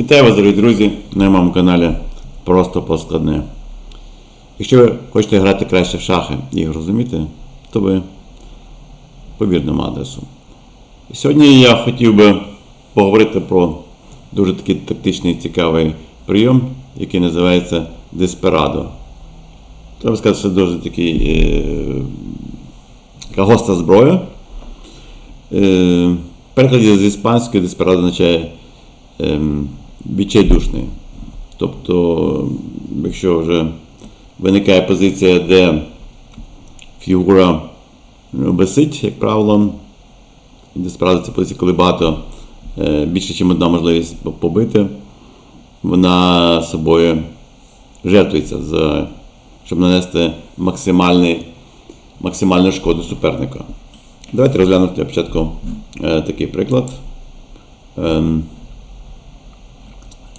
Вітаю вас, дорогі друзі, на моєму каналі Просто Поскладне. Якщо ви хочете грати краще в шахи і їх розуміти, то ви по вірному адресу. Сьогодні я хотів би поговорити про дуже такий тактичний цікавий прийом, який називається Desperado. Треба сказати, що дуже такий е, така гостра зброя. Е, в перекладі з іспанської Desperado означає ем, відчайдушний. Тобто, якщо вже виникає позиція, де фігура висить, як правило, де справді позиція, коли багато е, більше, ніж одна можливість побити, вона собою жертвується, за, щоб нанести максимальну шкоду суперника. Давайте розглянемо для початку е, такий приклад.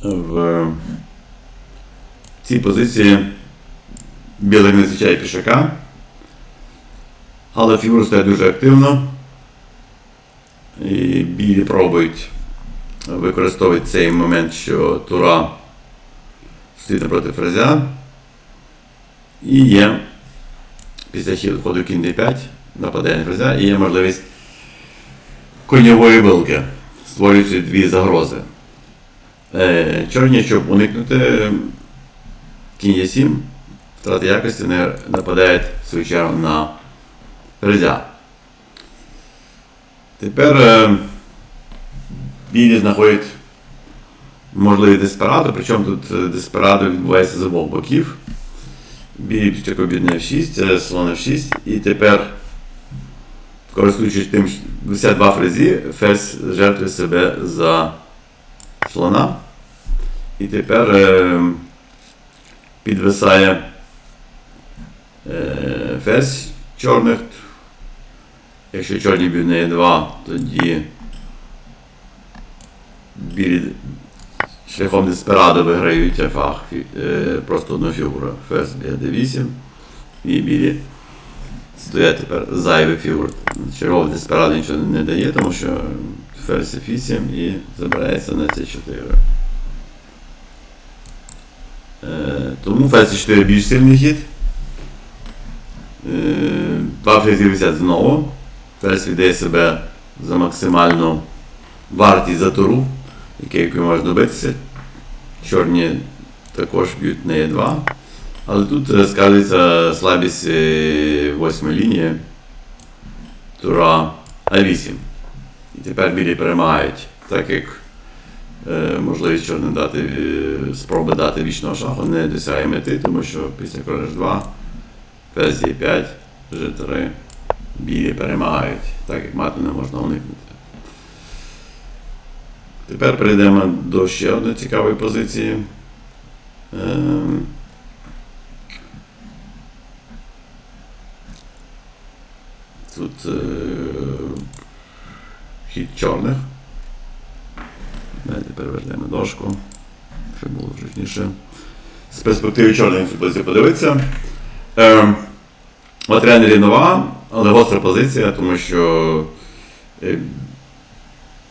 В цій позиції білий не зустрічає пішака, але фігура стоїть дуже активно. І білі пробують використовувати цей момент, що тура стоїть напроти фрезя. І є після хід ходу кінь d5, нападає на фрезя, і є можливість коньової вилки, створюючи дві загрози. Е, Чорні, щоб уникнути кінь є 7, втрати якості не нападають в свою чергу на ферзя. Тепер е, білі знаходять можливість деспараду, причому тут е, деспарадо відбувається з обох боків. Білі спочатку бідне F6, слон F6, і тепер, користуючись тим, що висять два фрезі, ферзь жертвує себе за слона. І тепер е, підвисає е, ферзь чорних. Якщо чорні б'ють на Е2, тоді білі шляхом деспирадо виграють фах е, просто одну фігуру. Ферзь б'є D8 і білі стоять тепер зайвий фігур. Черговий деспирадо нічого не дає, тому що ферзь F8 і забирається на C4. Е, тому ферзь 4 більш сильний хід. Е, Два ферзі висять знову. Ферзь віддає себе за максимальну вартість за туру, якою можна добитися. Чорні також б'ють на Е2. Але тут е, сказується слабість е, восьмої лінії. Тура А8. І тепер білі перемагають, так як е, можливість чорним дати, е, спроби дати вічного шаху не досягає мети, тому що після короля 2 ферзь Е5, G3, білі перемагають, так як мати не можна уникнути. Тепер перейдемо до ще одної цікавої позиції. Ем, Тут е, хід чорних. Перевернемо дошку, щоб було зручніше. З перспективи чорних цю подивитися. Е, Матеріальна рівнова, але гостра позиція, тому що е,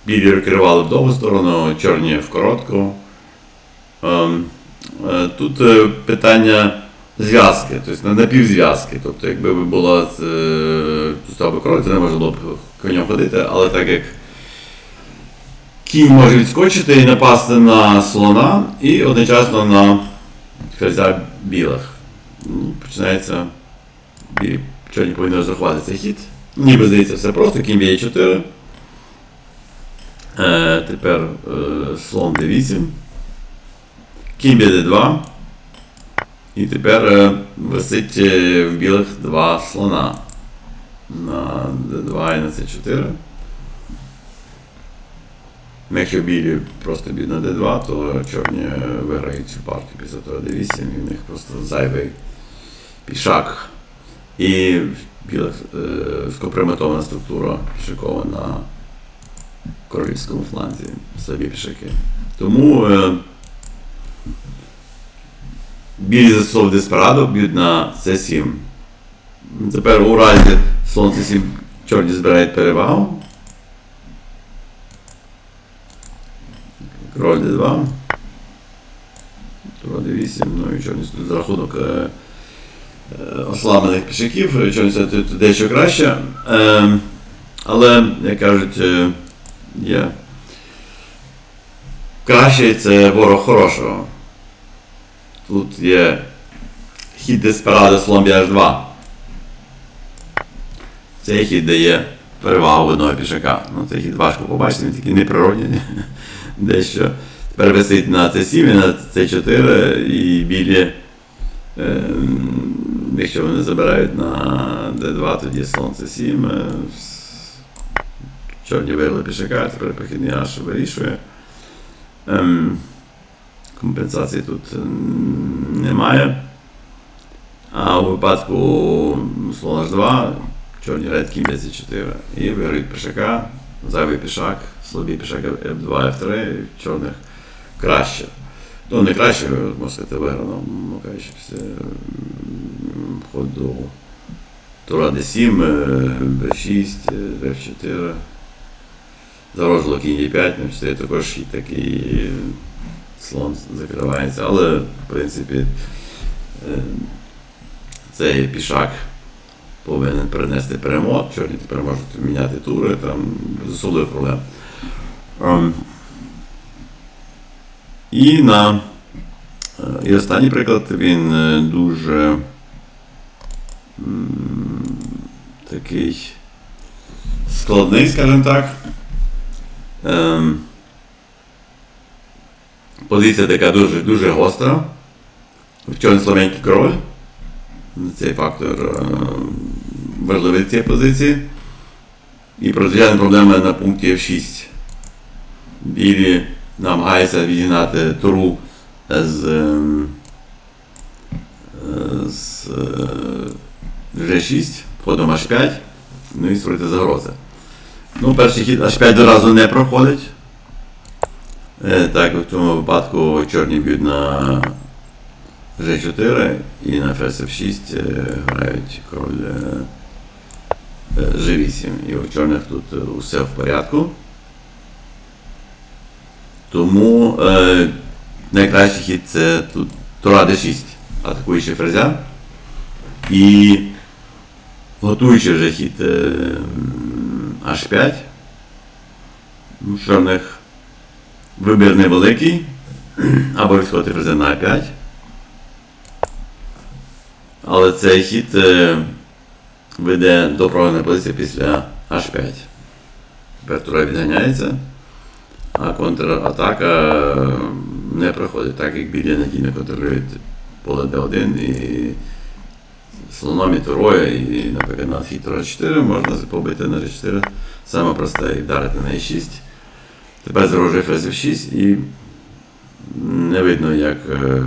білі керували в довгу сторону, чорні в коротку. Е, е, тут е, питання зв'язки, тобто на напівзв'язки. Тобто, якби була е, став би коротко, не можна було б конем ходити, але так як кінь може відскочити і напасти на слона і одночасно на ферзя білих. Ну, Починається білі чорні повинні розрахувати цей хід. Ніби здається, все просто, кінь б'є 4. Е, тепер е, слон d8. Кінь б'є d2. І тепер е, висить е, в білих два слона. На d2 і на c4. Якщо білі просто на d2, то чорні виграють цю партію після того d8 і в них просто зайвий пішак. І в білих е, скоприметована структура пішакова на королівському фланзі собі пішаки. Тому е, білі засов Деспарадо б'ють на c7. Тепер у разі слон c7 чорні збирають перевагу. Король d2. Тура d8, ну і чорні тут за рахунок е, е, ослаблених пішаків, чорні це тут дещо краще. Е, але, як кажуть, е, є. Кращий це ворог хорошого. Тут є хід Деспирадо слон h2. Цей хід дає перевагу одного пішака. Ну, цей хід важко побачити, він такий неприродний. Дещо. Тепер висить на c7 і на c4 і білі. Е, якщо вони забирають на d2, тоді слон c7. Е, чорні вигли пішака, тепер похідний аж вирішує. Ем, компенсації тут ем, немає. А у випадку слона h2 чорні редкі 10-4. І виграють пішака, зайвий пішак, слабий пішак F2, F3, чорних краще. Ну, не краще, сказати, виграно, ну, кажучи, після ходу Тура D7, B6, F4. Зарожило кінь E5, на 4 також хід такий слон закривається, але в принципі е, цей пішак повинен принести перемог. Чорні тепер можуть міняти тури, там без особливих проблем. Ем, І на е, і останній приклад він е, дуже такий складний, скажімо так. Ем, Позиція така дуже дуже гостра. В чорний слабенький король. Цей фактор е, важливий цій позиції. І продовжує проблеми на пункті F6. Білі намагаються відігнати туру з, з е, G6, ходом H5, ну і створити загрози. Ну, перший хід H5 до разу не проходить. Так, в цьому випадку чорні б'ють на G4 і на ферзь F6 е, грають король е, е, G8. І у чорних тут усе в порядку. Тому е, найкращий хід це тут Тура D6, атакуючи ферзя. І готуючи вже хід е, H5. У чорних вибір невеликий. Або відходити ферзя на А5. Але цей хід е, веде до програної позиції після H5. Тепер тура відганяється, а контратака е, не проходить, так як білі надійно контролюють поле D1 і слоном і турою, і, наприклад, на хід тура 4 можна побити на G4. Саме просте і вдарити на E6. Тепер зрожує ферзь F6 і не видно, як е,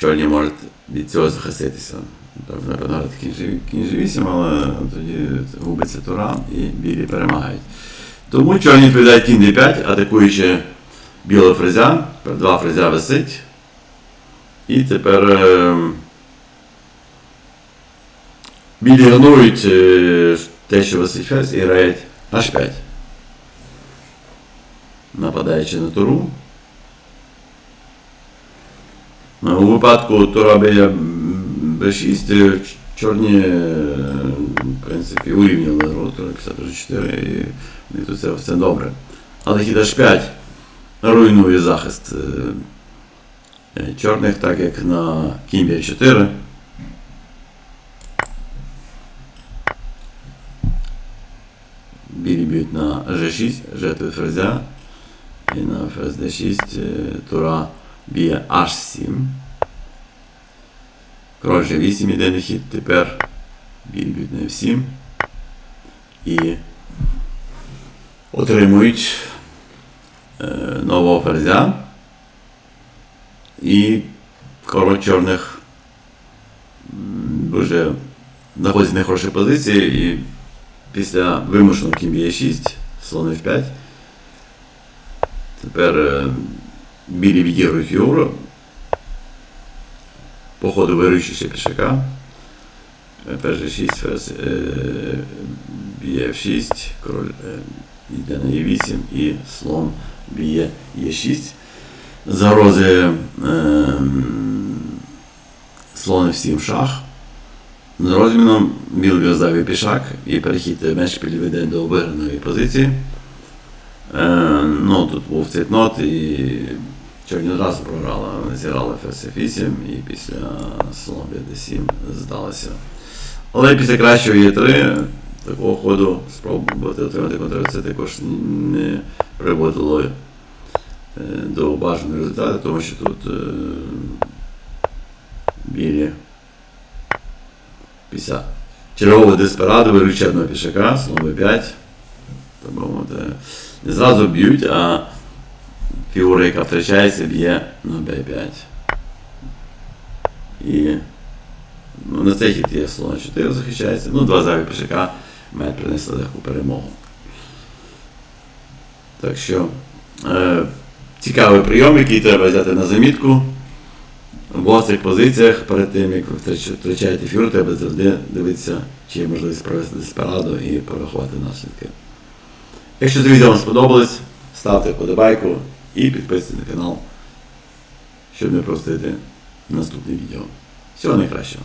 чорні можуть від цього захиститися. Тобто, напевно, кінь G- кінь G8, але тоді губиться тура і білі перемагають. Тому чорні відповідають кінь D5, атакуючи білого фрезя. Два фрезя висить. І тепер е, білі ігнорують е, те, що висить ферзь, і грають H5. Нападаючи на туру. У випадку тура біля B6 е, чорні, в принципі, урівняли гру, тура 54 і тут все, все добре. Але хід H5 руйнує захист чорних, так як на кінь B4. Білі б'ють на G6, жертви ферзя. І на ферзь D6 е, тура б'є H7. Король G8 іде на хід, тепер б'ють на F7. І отримують е, нового ферзя. І король чорних дуже знаходиться в нехорошій позиції і після вимушеного б'є 6, слон F5. Тепер е, білі відігрують фігуру. По ходу вирішуючи пішака. Ферзь G6, ферзь е, б'є F6, король е, йде на Е8 і слон б'є Е6. Загрози ем, слон F7 шах. З розміном білий роздав пішак і перехід мешпіль веде до виграної позиції. Е, ну, тут був цитнот і одразу програла. Ферзь F8 і після слон d7 здалося. Але після кращого Е3 такого ходу спробувати отримати контр це також не приводило е, до бажаного результату, тому що тут е, білі після чергового беруть одного пішака, слон b5. Так не зразу б'ють, а фігура, яка втрачається, б'є на b5. І ну, на цей хід є слон 4 захищається. Ну, два зайві пішака мають принесли легку перемогу. Так що е, цікавий прийом, який треба взяти на замітку. В гострих позиціях перед тим, як ви втрачаєте фігуру, треба завжди дивитися, чи є можливість провести деспарадо і порахувати наслідки. Якщо це відео вам сподобалось, ставте вподобайку і підписуйтесь на канал, щоб не простити наступне відео. Всього найкращого!